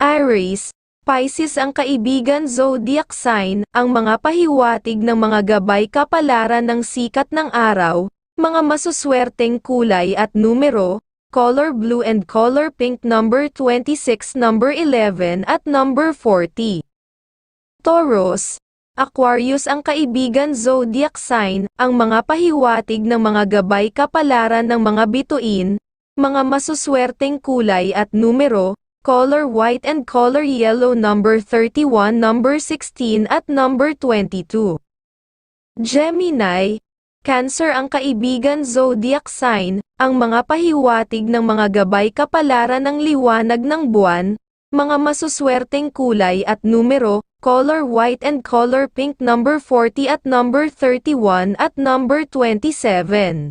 Aries, Pisces ang kaibigan zodiac sign, ang mga pahiwatig ng mga gabay kapalaran ng sikat ng araw, mga masuswerteng kulay at numero, color blue and color pink number 26, number 11 at number 40. Taurus, Aquarius ang kaibigan zodiac sign, ang mga pahiwatig ng mga gabay kapalaran ng mga bituin, mga masuswerteng kulay at numero, color white and color yellow number 31, number 16 at number 22. Gemini, Cancer ang kaibigan zodiac sign, ang mga pahiwatig ng mga gabay kapalaran ng liwanag ng buwan, mga masuswerteng kulay at numero, color white and color pink number 40 at number 31 at number 27.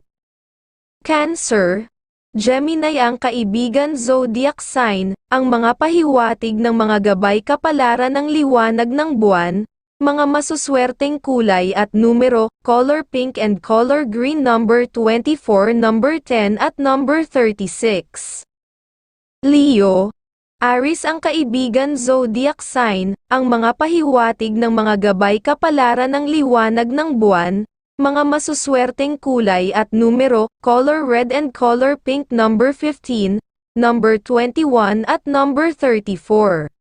Cancer, Gemini ang kaibigan zodiac sign, ang mga pahiwatig ng mga gabay kapalaran ng liwanag ng buwan, mga masuswerteng kulay at numero, color pink and color green number 24, number 10 at number 36. Leo, Aris ang kaibigan zodiac sign, ang mga pahiwatig ng mga gabay kapalaran ng liwanag ng buwan, mga masuswerteng kulay at numero, color red and color pink number 15, number 21 at number 34.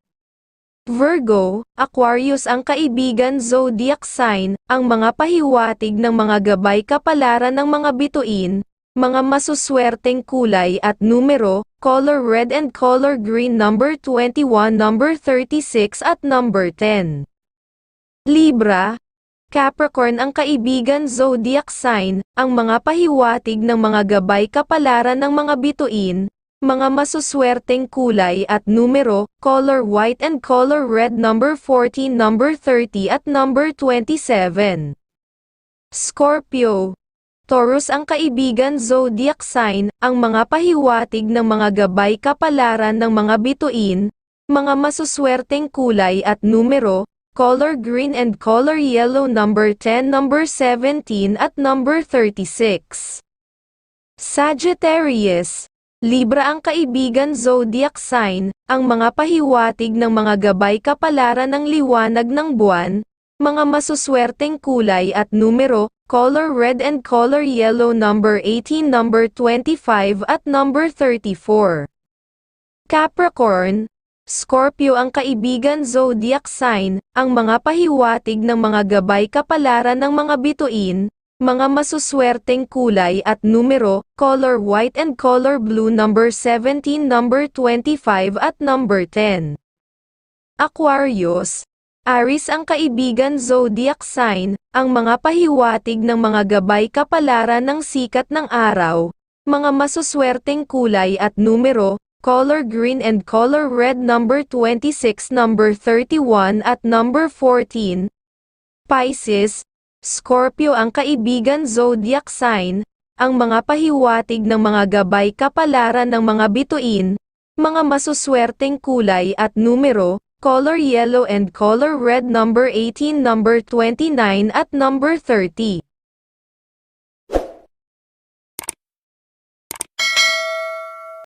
Virgo, Aquarius ang kaibigan zodiac sign, ang mga pahiwatig ng mga gabay kapalaran ng mga bituin, mga masuswerteng kulay at numero, color red and color green number 21, number 36 at number 10. Libra, Capricorn ang kaibigan zodiac sign, ang mga pahiwatig ng mga gabay kapalaran ng mga bituin, mga masuswerteng kulay at numero, color white and color red number 14, number 30 at number 27. Scorpio, Taurus ang kaibigan zodiac sign, ang mga pahiwatig ng mga gabay kapalaran ng mga bituin, mga masuswerteng kulay at numero, color green and color yellow number 10, number 17 at number 36. Sagittarius, Libra ang kaibigan zodiac sign, ang mga pahiwatig ng mga gabay kapalaran ng liwanag ng buwan, mga masuswerteng kulay at numero, color red and color yellow number 18 number 25 at number 34. Capricorn, Scorpio ang kaibigan zodiac sign, ang mga pahiwatig ng mga gabay kapalaran ng mga bituin, mga masuswerteng kulay at numero, color white and color blue number 17 number 25 at number 10. Aquarius, Aris ang kaibigan zodiac sign, ang mga pahiwatig ng mga gabay kapalaran ng sikat ng araw, mga masuswerteng kulay at numero, color green and color red number 26, number 31 at number 14. Pisces, Scorpio ang kaibigan zodiac sign, ang mga pahiwatig ng mga gabay kapalaran ng mga bituin, mga masuswerteng kulay at numero, color yellow and color red number 18 number 29 at number 30.